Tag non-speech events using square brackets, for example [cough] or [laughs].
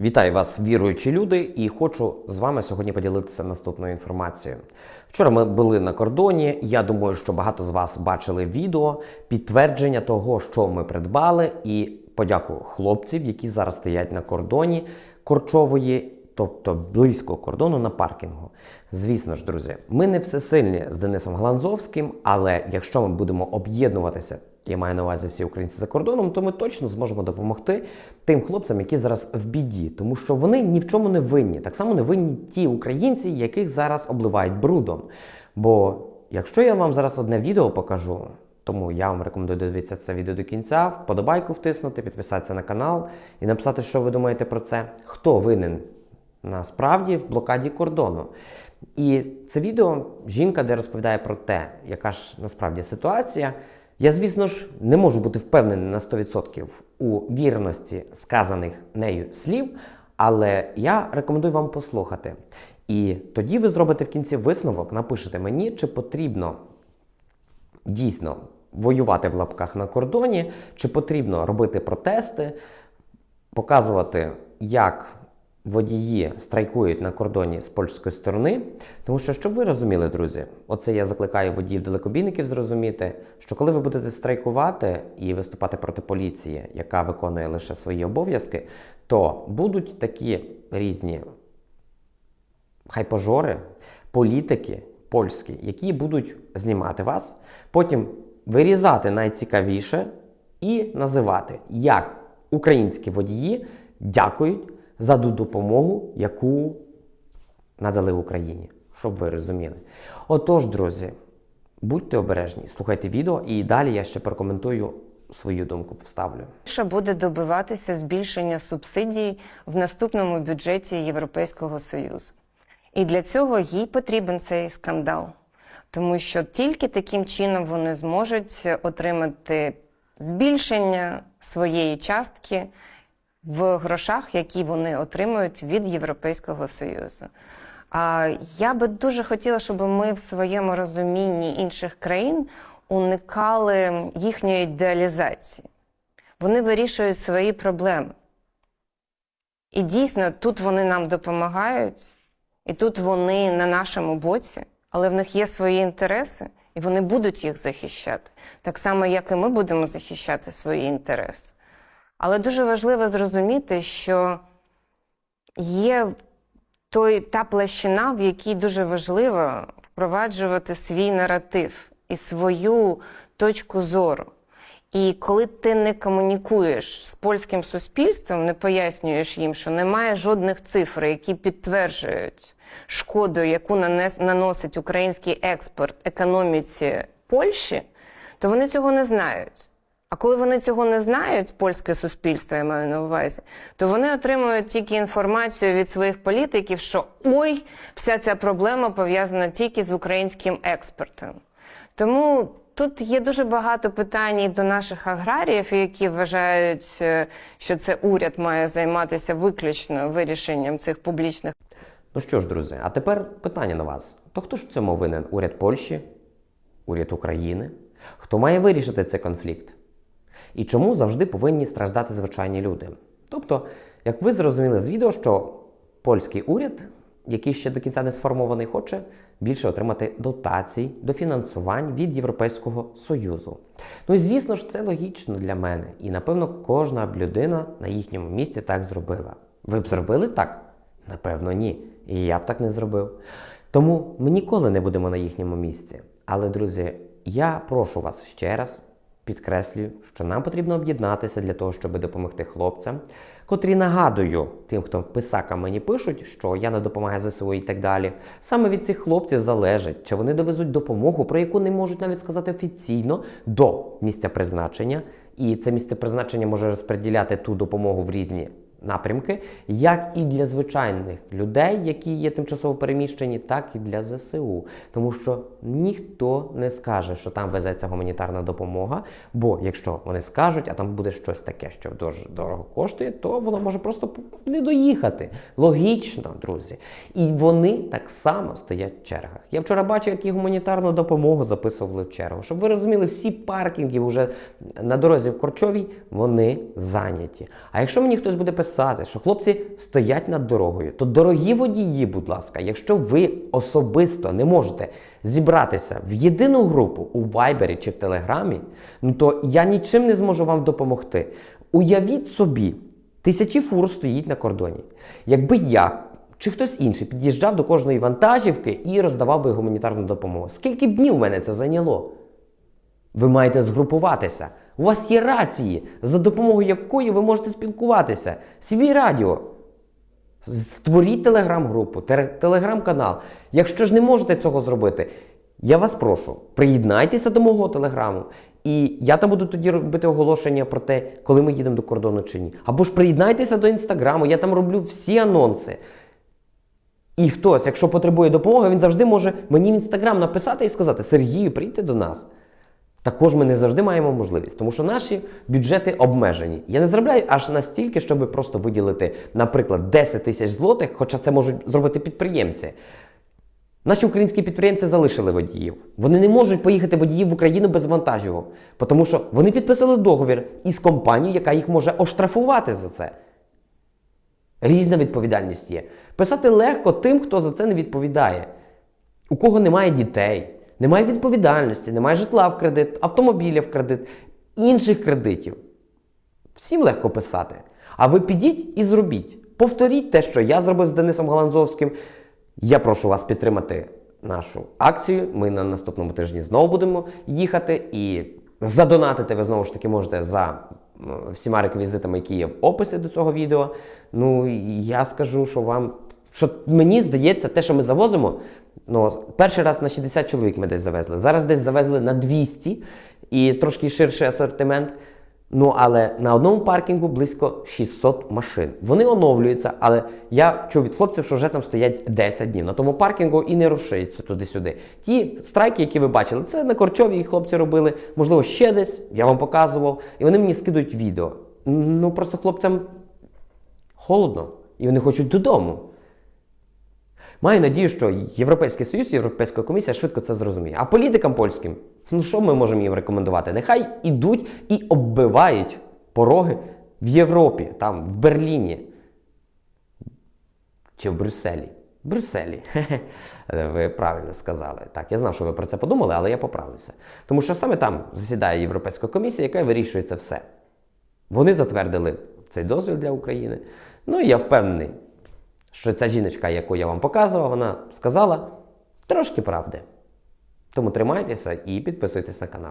Вітаю вас, віруючі люди, і хочу з вами сьогодні поділитися наступною інформацією. Вчора ми були на кордоні. Я думаю, що багато з вас бачили відео, підтвердження того, що ми придбали, і подякую хлопців, які зараз стоять на кордоні Корчової, тобто близько кордону на паркінгу. Звісно ж, друзі, ми не всесильні з Денисом Гланзовським, але якщо ми будемо об'єднуватися я маю на увазі всі українці за кордоном, то ми точно зможемо допомогти тим хлопцям, які зараз в біді, тому що вони ні в чому не винні. Так само не винні ті українці, яких зараз обливають брудом. Бо якщо я вам зараз одне відео покажу, тому я вам рекомендую дивитися це відео до кінця, вподобайку втиснути, підписатися на канал і написати, що ви думаєте про це. Хто винен насправді в блокаді кордону? І це відео жінка, де розповідає про те, яка ж насправді ситуація. Я, звісно ж, не можу бути впевнений на 100% у вірності сказаних нею слів, але я рекомендую вам послухати. І тоді ви зробите в кінці висновок, напишете мені, чи потрібно дійсно воювати в лапках на кордоні, чи потрібно робити протести, показувати, як водії страйкують на кордоні з польської сторони. Тому що, щоб ви розуміли, друзі, оце я закликаю водіїв далекобійників зрозуміти, що коли ви будете страйкувати і виступати проти поліції, яка виконує лише свої обов'язки, то будуть такі різні хайпожори, політики польські, які будуть знімати вас, потім вирізати найцікавіше і називати, як українські водії дякують за ту допомогу, яку надали Україні, щоб ви розуміли. Отож, друзі, будьте обережні, слухайте відео, і далі я ще прокоментую свою думку, вставлю. Польща буде добиватися збільшення субсидій в наступному бюджеті Європейського Союзу. І для цього їй потрібен цей скандал, тому що тільки таким чином вони зможуть отримати збільшення своєї частки в грошах, які вони отримують від Європейського Союзу. А я би дуже хотіла, щоб ми в своєму розумінні інших країн уникали їхньої ідеалізації. Вони вирішують свої проблеми. І дійсно, тут вони нам допомагають, і тут вони на нашому боці, але в них є свої інтереси, і вони будуть їх захищати. Так само, як і ми будемо захищати свої інтереси. Але дуже важливо зрозуміти, що є той, та площина, в якій дуже важливо впроваджувати свій наратив і свою точку зору. І коли ти не комунікуєш з польським суспільством, не пояснюєш їм, що немає жодних цифр, які підтверджують шкоду, яку наносить український експорт економіці Польщі, то вони цього не знають. А коли вони цього не знають, польське суспільство я маю на увазі, то вони отримують тільки інформацію від своїх політиків, що ой, вся ця проблема пов'язана тільки з українським експортом. Тому тут є дуже багато питань до наших аграріїв, які вважають, е, що це уряд має займатися виключно вирішенням цих публічних Ну що ж, друзі, а тепер питання на вас: то хто ж в цьому винен? Уряд Польщі, уряд України? Хто має вирішити цей конфлікт? І чому завжди повинні страждати звичайні люди? Тобто, як ви зрозуміли з відео, що польський уряд, який ще до кінця не сформований, хоче більше отримати дотацій, дофінансувань від Європейського Союзу. Ну і звісно ж, це логічно для мене. І напевно кожна б людина на їхньому місці так зробила. Ви б зробили так? Напевно, ні. І я б так не зробив. Тому ми ніколи не будемо на їхньому місці. Але, друзі, я прошу вас ще раз підкреслюю, що нам потрібно об'єднатися для того, щоб допомогти хлопцям, котрі нагадую тим, хто писака мені пишуть, що я не допомагаю ЗСУ і так далі. Саме від цих хлопців залежить, чи вони довезуть допомогу, про яку не можуть навіть сказати офіційно до місця призначення. І це місце призначення може розподіляти ту допомогу в різні напрямки, як і для звичайних людей, які є тимчасово переміщені, так і для ЗСУ. Тому що ніхто не скаже, що там везеться гуманітарна допомога. Бо якщо вони скажуть, а там буде щось таке, що дуже дорого коштує, то воно може просто не доїхати. Логічно, друзі. І вони так само стоять в чергах. Я вчора бачив, як і гуманітарну допомогу записували в чергу. Щоб ви розуміли, всі паркінги вже на дорозі в Корчовій вони зайняті. А якщо мені хтось буде писати, писати, що хлопці стоять над дорогою. То дорогі водії, будь ласка, якщо ви особисто не можете зібратися в єдину групу у Вайбері чи в Телеграмі, ну то я нічим не зможу вам допомогти. Уявіть собі, тисячі фур стоїть на кордоні. Якби я чи хтось інший під'їжджав до кожної вантажівки і роздавав би гуманітарну допомогу. Скільки б днів мене це зайняло? Ви маєте згрупуватися. У вас є рації, за допомогою якої ви можете спілкуватися. Свій радіо. Створіть телеграм-групу, телеграм-канал. Якщо ж не можете цього зробити, я вас прошу, приєднайтеся до мого телеграму. І я там буду тоді робити оголошення про те, коли ми їдемо до кордону чи ні. Або ж приєднайтеся до інстаграму, я там роблю всі анонси. І хтось, якщо потребує допомоги, він завжди може мені в інстаграм написати і сказати: Сергію, прийти до нас. Також ми не завжди маємо можливість, тому що наші бюджети обмежені. Я не заробляю аж настільки, щоб просто виділити, наприклад, 10 тисяч злотих, хоча це можуть зробити підприємці. Наші українські підприємці залишили водіїв. Вони не можуть поїхати водіїв в Україну без вантажівок, тому що вони підписали договір із компанією, яка їх може оштрафувати за це. Різна відповідальність є. Писати легко тим, хто за це не відповідає. У кого немає дітей, немає відповідальності, немає житла в кредит, автомобіля в кредит, інших кредитів. Всім легко писати. А ви підіть і зробіть. Повторіть те, що я зробив з Денисом Галанзовським. Я прошу вас підтримати нашу акцію. Ми на наступному тижні знову будемо їхати і задонатити ви знову ж таки можете за всіма реквізитами, які є в описі до цього відео. Ну я скажу, що вам, що мені здається, те, що ми завозимо, ну, перший раз на 60 чоловік ми десь завезли. Зараз десь завезли на 200 і трошки ширший асортимент. Ну, але на одному паркінгу близько 600 машин. Вони оновлюються, але я чув від хлопців, що вже там стоять 10 днів на тому паркінгу і не рушаються туди-сюди. Ті страйки, які ви бачили, це на Корчові хлопці робили, можливо, ще десь, я вам показував, і вони мені скидують відео. Ну просто хлопцям холодно, і вони хочуть додому. Маю надію, що Європейський Союз, Європейська комісія швидко це зрозуміє. А політикам польським, ну що ми можемо їм рекомендувати? Нехай ідуть і оббивають пороги в Європі, там, в Берліні чи в Брюсселі. Брюсселі. [laughs] Ви правильно сказали. Так, я знав, що ви про це подумали, але я поправлюся. Тому що саме там засідає Європейська комісія, яка вирішує це все. Вони затвердили цей дозвіл для України. Ну і я впевнений, що ця жіночка, яку я вам показував, вона сказала трошки правди. Тому тримайтеся і підписуйтесь на канал.